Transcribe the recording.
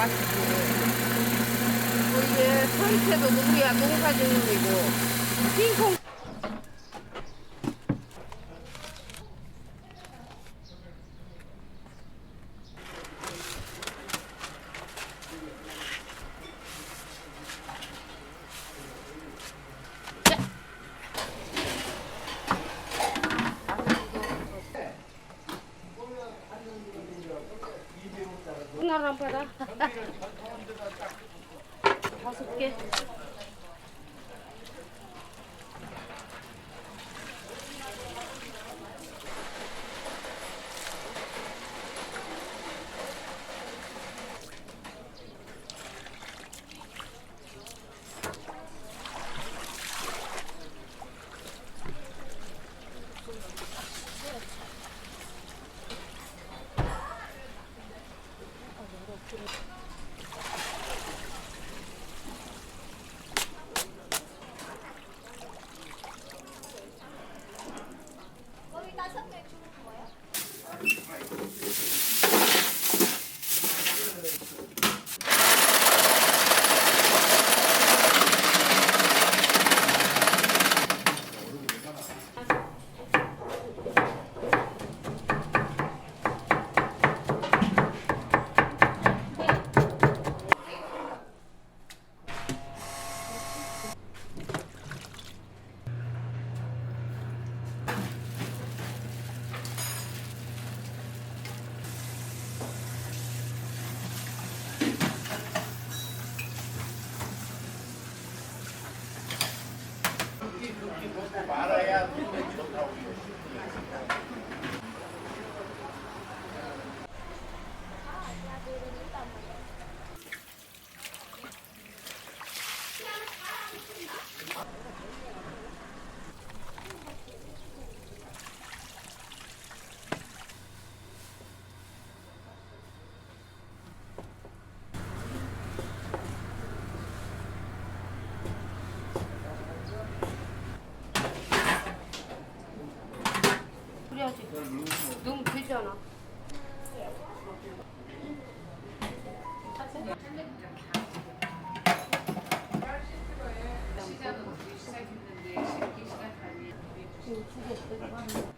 맛있지. 뭐 이게 서리태도 우리야 농사 짓는 거고 핑콩 하나 받아. 다섯 개. 그 되지. 넣으면 되잖아. 시작했는데 쉽게 시작하니.